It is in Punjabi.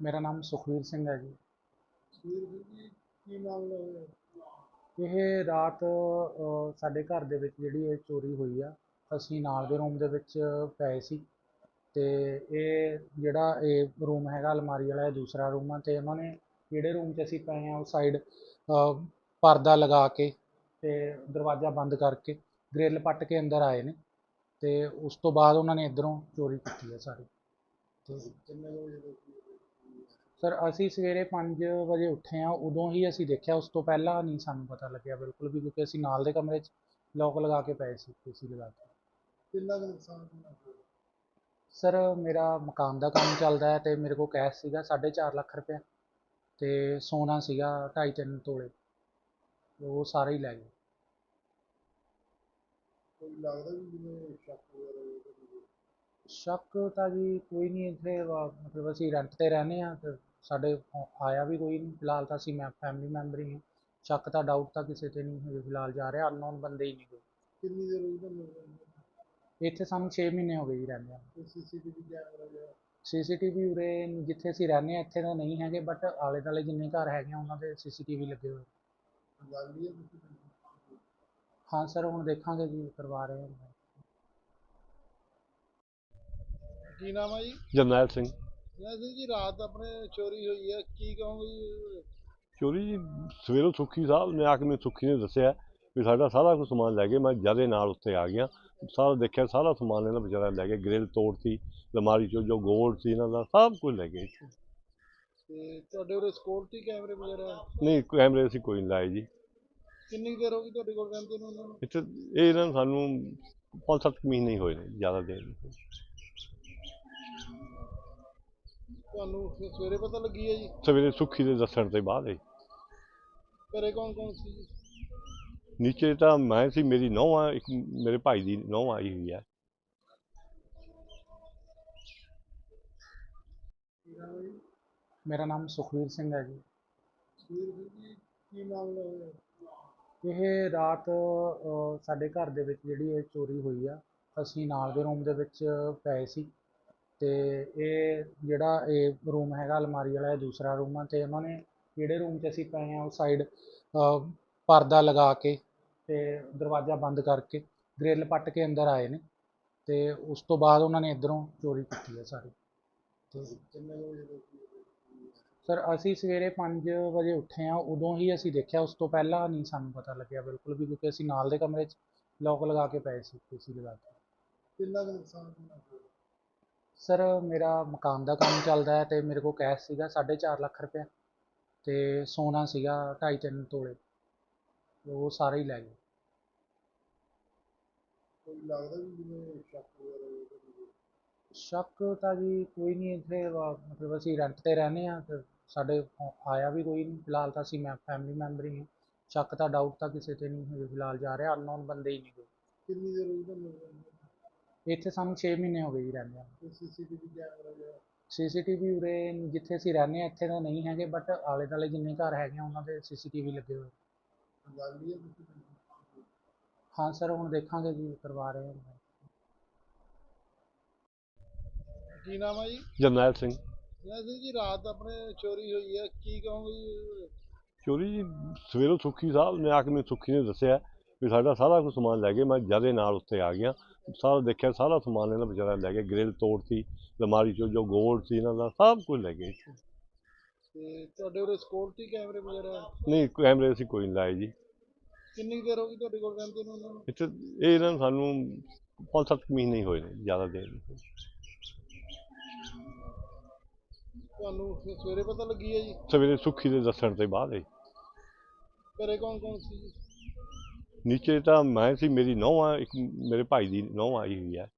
ਮੇਰਾ ਨਾਮ ਸੁਖਵੀਰ ਸਿੰਘ ਹੈ ਜੀ। ਕੀ ਮਾਮਲਾ ਹੋਇਆ? ਇਹ ਰਾਤ ਅ, ਸਾਡੇ ਘਰ ਦੇ ਵਿੱਚ ਜਿਹੜੀ ਇਹ ਚੋਰੀ ਹੋਈ ਆ ਅਸੀਂ ਨਾਲ ਦੇ ਰੂਮ ਦੇ ਵਿੱਚ ਪਏ ਸੀ। ਤੇ ਇਹ ਜਿਹੜਾ ਇਹ ਰੂਮ ਹੈਗਾ ਅਲਮਾਰੀ ਵਾਲਾ ਇਹ ਦੂਸਰਾ ਰੂਮ ਆ ਤੇ ਉਹਨਾਂ ਨੇ ਜਿਹੜੇ ਰੂਮ 'ਚ ਅਸੀਂ ਪਏ ਆ ਉਸ ਸਾਈਡ ਪਰਦਾ ਲਗਾ ਕੇ ਤੇ ਦਰਵਾਜ਼ਾ ਬੰਦ ਕਰਕੇ ਗ੍ਰਿਲ ਪੱਟ ਕੇ ਅੰਦਰ ਆਏ ਨੇ। ਤੇ ਉਸ ਤੋਂ ਬਾਅਦ ਉਹਨਾਂ ਨੇ ਇੱਧਰੋਂ ਚੋਰੀ ਕੀਤੀ ਹੈ ਸਾਰੀ? ਸਰ ਅਸੀਂ ਸਵੇਰੇ 5 ਵਜੇ ਉੱਠੇ ਆ ਉਦੋਂ ਹੀ ਅਸੀਂ ਦੇਖਿਆ ਉਸ ਤੋਂ ਪਹਿਲਾਂ ਨਹੀਂ ਸਾਨੂੰ ਪਤਾ ਲੱਗਿਆ ਬਿਲਕੁਲ ਵੀ ਕਿਉਂਕਿ ਅਸੀਂ ਨਾਲ ਦੇ ਕਮਰੇ 'ਚ ਲੋਕ ਲਗਾ ਕੇ ਪਏ ਸੀ ਏਸੀ ਲਗਾ ਕੇ ਕਿੰਨਾ ਕੁ ਨੁਕਸਾਨ ਕਿੰਨਾ ਕੁ ਹੋਇਆ? ਸਰ ਮੇਰਾ ਮਕਾਨ ਦਾ ਕੰਮ ਚੱਲਦਾ ਹੈ ਤੇ ਮੇਰੇ ਕੋਲ ਕੈਸ਼ ਸੀਗਾ 4.5 ਲੱਖ ਰੁਪਇਆ ਤੇ ਸੋਨਾ ਸੀਗਾ 2.5-3 ਤੋਲੇ ਉਹ ਸਾਰੇ ਹੀ ਲੈ ਗਏ ਕੋਈ ਲੱਗਦਾ ਵੀ ਜਿਵੇਂ ਸ਼ੱਕ ਵਗੈਰਾ ਹੋਇਆ ਕੋਈ? ਸ਼ੱਕ ਤਾਂ ਜੀ ਕੋਈ ਨਹੀਂ ਇੱਥੇ ਵਾ- ਮਤਲਬ ਅਸੀਂ ਰੈਂਟ ਤੇ ਰਹਿੰਦੇ ਆ ਤੇ ਸਾਡੇ ਆ- ਆਇਆ ਵੀ ਕੋਈ ਨਹੀਂ। ਫਿਲਹਾਲ ਤਾਂ ਅਸੀਂ ਮੈਂ ਫੈਮਿਲੀ ਮੈਂਬਰ ਹੀ ਹਾਂ। ਸ਼ੱਕ ਤਾਂ ਡਾਊਟ ਤਾਂ ਕਿਸੇ ਤੇ ਨਹੀਂ ਹਜੇ ਫਿਲਹਾਲ ਜਾ ਰਿਹਾ ਅਨਨੋਨ ਬੰਦੇ ਹੀ ਨਹੀਂ ਕੋਈ। ਕਿੰਨੀ ਦੇਰ ਹੋਈ ਤੁਹਾਨੂੰ ਇੱਥੇ ਸਾਨੂੰ 6 ਮਹੀਨੇ ਹੋ ਗਏ ਜੀ ਰਹਿੰਦੇ ਕੋਈ ਸੀਸੀਟੀਵੀ ਕੈਮਰਾ ਜਾਂ ਸੀਸੀਟੀਵੀ ਉਰੇ ਜਿੱਥੇ ਅਸੀਂ ਰਹਿੰਦੇ ਆ ਇੱਥੇ ਤਾਂ ਨਹੀਂ ਹੈਗੇ ਬਟ ਆਲੇ ਦੁਆਲੇ ਜਿੰਨੇ ਘਰ ਹੈਗੇ ਆ ਉਹਨਾਂ ਦੇ ਸੀਸੀਟੀਵੀ ਲੱਗੇ ਹੋਏ। ਹੀ ਹੈ ਤੁਸੀਂ? ਹਾਂ ਸਰ ਹੁਣ ਦੇਖਾਂਗੇ ਜੀ ਕਰਵਾ ਰਹੇ ਹਾਂ। ਕੀ ਨਾਮ ਹੈ ਜੀ? ਜਰਨੈਲ ਸਿੰਘ। ਜੈ ਸਿੰਘ ਜੀ ਰਾਤ ਆਪਣੇ ਚੋਰੀ ਹੋਈ ਹੈ ਕੀ ਕਹੋਗੇ ਜੀ? ਚੋਰੀ ਜੀ ਸਵੇਰੋਂ ਸੁੱਖੀ ਸਾਹਿਬ ਨੇ ਆ ਕੇ ਮੈਨੂੰ ਸੁੱਖੀ ਨੇ ਦੱਸਿਆ ਵੀ ਸਾਡਾ ਸਾਰਾ ਕੁਝ ਸਮਾਨ ਲੈ ਗਏ ਮੈਂ ਜਦੇ ਨਾਲ ਉੱਤੇ ਆ ਗਿਆ। ਸਾਰਾ ਦੇਖਿਆ ਸਾਰਾ ਸਮਾਨ ਇਹਨਾਂ ਵਿਚਾਰਾ ਲੈ ਗਏ ਗ੍ਰਿਲ ਤੋੜਤੀ ਅਲਮਾਰੀ ਚੋਂ ਜੋ ਗੋਲਡ ਸੀ ਇਹਨਾਂ ਦਾ ਸਭ ਕੁਝ ਲੈ ਗਏ। ਤੇ ਤੁਹਾਡੇ ਉਰੇ ਸਿਕਿਉਰਿਟੀ ਕੈਮਰੇ ਵਗੈਰਾ ਨਹੀਂ ਕੈਮਰੇ ਅਸੀਂ ਕੋਈ ਨਹੀਂ ਲਾਏ ਜੀ। ਕਿੰਨੀ ਦੇਰ ਹੋ ਗਈ ਤੁਹਾਡੇ ਕੋਲ ਰਹਿੰਦੇ ਨੂੰ ਇੱਥੇ ਇਹ ਇਹਨਾਂ ਨੂੰ ਸਾਨੂੰ ਪੰਜ ਸੱਤ ਕੁ ਮਹੀਨੇ ਹੀ ਹੋਏ ਨੇ ਜ਼ਿਆਦਾ ਦੇਰ ਨਹੀਂ ਹੋਈ। ਤੁਹਾਨੂੰ ਫਿਰ ਸਵੇਰੇ ਪਤਾ ਲੱਗੀ ਹੈ ਜੀ? ਸਵੇਰੇ ਸੁੱਖੀ ਦੇ ਦੱਸਣ ਤੋਂ ਬਾਅਦ ਹੀ ਘਰੇ ਕੌਣ ਕੌਣ ਸੀ ਜੀ? ਨੀਚੇ ਤਾਂ ਮੈਂ ਸੀ ਮੇਰੀ ਨੌਂ ਆ ਇੱਕ ਮੇਰੇ ਭਾਈ ਦੀ ਨੌਂ ਆਈ ਹੋਈ ਹੈ ਮੇਰਾ ਨਾਮ ਸੁਖਵੀਰ ਸਿੰਘ ਹੈ ਜੀ। ਸੁਖਬੀਰ ਸਿੰਘ ਜੀ ਕੀ ਮਾਮਲਾ ਹੋਇਆ? ਇਹ ਰਾਤ ਅ, ਸਾਡੇ ਘਰ ਦੇ ਵਿੱਚ ਜਿਹੜੀ ਇਹ ਚੋਰੀ ਹੋਈ ਆ ਅਸੀਂ ਨਾਲ ਦੇ ਰੂਮ ਦੇ ਵਿੱਚ ਪਏ ਸੀ। ਤੇ ਇਹ ਜਿਹੜਾ ਇਹ ਰੂਮ ਹੈਗਾ ਅਲਮਾਰੀ ਵਾਲਾ ਇਹ ਦੂਸਰਾ ਰੂਮ ਆ ਤੇ ਉਹਨਾਂ ਨੇ ਜਿਹੜੇ ਰੂਮ 'ਚ ਅਸੀਂ ਪਏ ਆ ਉਸ ਸਾਈਡ ਪਰਦਾ ਲਗਾ ਕੇ ਤੇ ਦਰਵਾਜ਼ਾ ਬੰਦ ਕਰਕੇ ਗ੍ਰਿਲ ਪੱਟ ਕੇ ਅੰਦਰ ਆਏ ਨੇ ਤੇ ਉਸ ਤੋਂ ਬਾਅਦ ਉਹਨਾਂ ਨੇ ਇੱਧਰੋਂ ਚੋਰੀ ਕੀਤੀ ਹੈ ਸਾਰੀ? ਸਰ ਅਸੀਂ ਸਵੇਰੇ 5 ਵਜੇ ਉੱਠੇ ਆ ਉਦੋਂ ਹੀ ਅਸੀਂ ਦੇਖਿਆ ਉਸ ਤੋਂ ਪਹਿਲਾਂ ਨਹੀਂ ਸਾਨੂੰ ਪਤਾ ਲੱਗਿਆ ਬਿਲਕੁਲ ਵੀ ਕਿਉਂਕਿ ਅਸੀਂ ਨਾਲ ਦੇ ਕਮਰੇ 'ਚ ਲੋਕ ਲਗਾ ਕੇ ਪਏ ਸੀ ਏਸੀ ਲਗਾ ਕੇ ਕਿੰਨਾ ਕੁ ਨੁਕਸਾਨ ਕਿੰਨਾ ਕੁ ਹੋਇਆ? ਸਰ ਮੇਰਾ ਮਕਾਨ ਦਾ ਕੰਮ ਚੱਲਦਾ ਹੈ ਤੇ ਮੇਰੇ ਕੋਲ ਕੈਸ਼ ਸੀਗਾ 4.5 ਲੱਖ ਰੁਪਇਆ ਤੇ ਸੋਨਾ ਸੀਗਾ 2.5-3 ਤੋਲੇ। ਉਹ ਸਾਰੇ ਹੀ ਲੈ ਗਏ। ਕੋਈ ਲੱਗਦਾ ਵੀ ਜਿਵੇਂ ਸ਼ੱਕ ਵਗੈਰਾ ਤਾਂ ਜੀ ਕੋਈ ਨਹੀਂ ਇੱਥੇ ਵਾ- ਮਤਲਬ ਅਸੀਂ ਰੈਂਟ ਤੇ ਰਹਿੰਦੇ ਆ ਤੇ ਸਾਡੇ ਆ- ਆਇਆ ਵੀ ਕੋਈ ਨਹੀਂ ਫਿਲਹਾਲ ਤਾਂ ਅਸੀਂ ਮੈਂ ਫੈਮਿਲੀ ਮੈਂਬਰ ਹੀ ਹਾਂ। ਸ਼ੱਕ ਤਾਂ ਡਾਊਟ ਤਾਂ ਕਿਸੇ ਤੇ ਨਹੀਂ ਹਜੇ ਫਿਲਹਾਲ ਜਾ ਰਿਹਾ ਅਨਨੋਨ ਬੰਦੇ ਹੀ ਨਹੀਂ ਕੋਈ। ਕਿੰਨੀ ਦੇਰ ਹੋਈ ਤੁਹਾਨੂੰ ਨੂੰ? ਇੱਥੇ ਸਾਨੂੰ 6 ਮਹੀਨੇ ਹੋ ਗਏ ਜੀ ਰਹਿੰਦੇ ਆ ਸੀਸੀਟੀਵੀ ਕੈਮਰਾ ਜਾਂ ਸੀਸੀਟੀਵੀ ਉਰੇ ਜਿੱਥੇ ਅਸੀਂ ਰਹਿੰਦੇ ਆ ਇੱਥੇ ਤਾਂ ਨਹੀਂ ਹੈਗੇ ਬਟ ਆਲੇ ਦੁਆਲੇ ਜਿੰਨੇ ਘਰ ਹੈਗੇ ਆ ਉਹਨਾਂ ਦੇ ਸੀਸੀਟੀਵੀ ਲੱਗੇ ਹੋਏ। ਹੀ ਹੈ ਤੁਸੀਂ ਹਾਂ ਸਰ ਹੁਣ ਦੇਖਾਂਗੇ ਜੀ ਕਰਵਾ ਰਹੇ ਹਾਂ। ਕੀ ਨਾਮ ਹੈ ਜੀ? ਜਰਨੈਲ ਸਿੰਘ। ਜੈ ਸਿੰਘ ਜੀ ਰਾਤ ਆਪਣੇ ਚੋਰੀ ਹੋਈ ਹੈ ਕੀ ਕਹੋਗੇ ਜੀ? ਚੋਰੀ ਜੀ ਸਵੇਰੋਂ ਸੁੱਖੀ ਸਾਹਿਬ ਨੇ ਆ ਕੇ ਮੈਨੂੰ ਸੁੱਖੀ ਨੇ ਦੱਸਿਆ। ਵੀ ਸਾਡਾ ਸਾਰਾ ਕੁਝ ਸਮਾਨ ਲੈ ਗਏ ਮੈਂ ਜਦੇ ਨਾਲ ਉੱਤੇ ਆ ਗਿਆ। ਸਾਰਾ ਦੇਖਿਆ ਸਾਰਾ ਸਮਾਨ ਇਹਨਾਂ ਵਿਚਾਰਾ ਲੈ ਗਏ। ਗ੍ਰਿਲ ਤੋੜਤੀ ਅਲਮਾਰੀ ਚੋਂ ਜੋ ਗੋਲਡ ਸੀ ਇਹਨਾਂ ਦਾ ਸਭ ਕੁਝ ਲੈ ਗਏ। ਤੇ ਤੁਹਾਡੇ ਉਰੇ ਸਿਕਿਉਰਿਟੀ ਕੈਮਰੇ ਵਗੈਰਾ? ਨਹੀਂ ਕੈਮਰੇ ਅਸੀਂ ਕੋਈ ਨਹੀਂ ਲਾਏ ਜੀ। ਕਿੰਨੀ ਦੇਰ ਹੋ ਗਈ ਤੁਹਾਡੇ ਕੋਲ ਰਹਿੰਦੇ ਨੂੰ ਉਹਨਾਂ ਨੂੰ? ਇੱਥੇ ਇਹ ਇਹਨਾਂ ਨੂੰ ਸਾਨੂੰ ਪੰਜ ਸੱਤ ਕੁ ਮਹੀਨੇ ਹੀ ਹੋਏ ਨੇ ਜ਼ਿਆਦਾ ਦੇਰ ਨਹੀਂ। ਤੁਹਾਨੂੰ ਸਵੇਰੇ ਪਤਾ ਲੱਗੀ ਹੈ ਜੀ? ਸਵੇਰੇ ਸੁੱਖੀ ਦੇ ਦੱਸਣ ਤੋਂ ਬਾਅਦ ਹੀ। ਘਰੇ ਕੌਣ ਕੌਣ ਸੀ ਜੀ? ਨੀਚੇ ਤਾਂ ਮੈਂ ਸੀ, ਮੇਰੀ ਨੌਂ ਆ, ਇੱਕ ਮੇਰੇ ਭਾਈ ਦੀ ਨੌਂ ਆਈ ਹੋਈ ਹੈ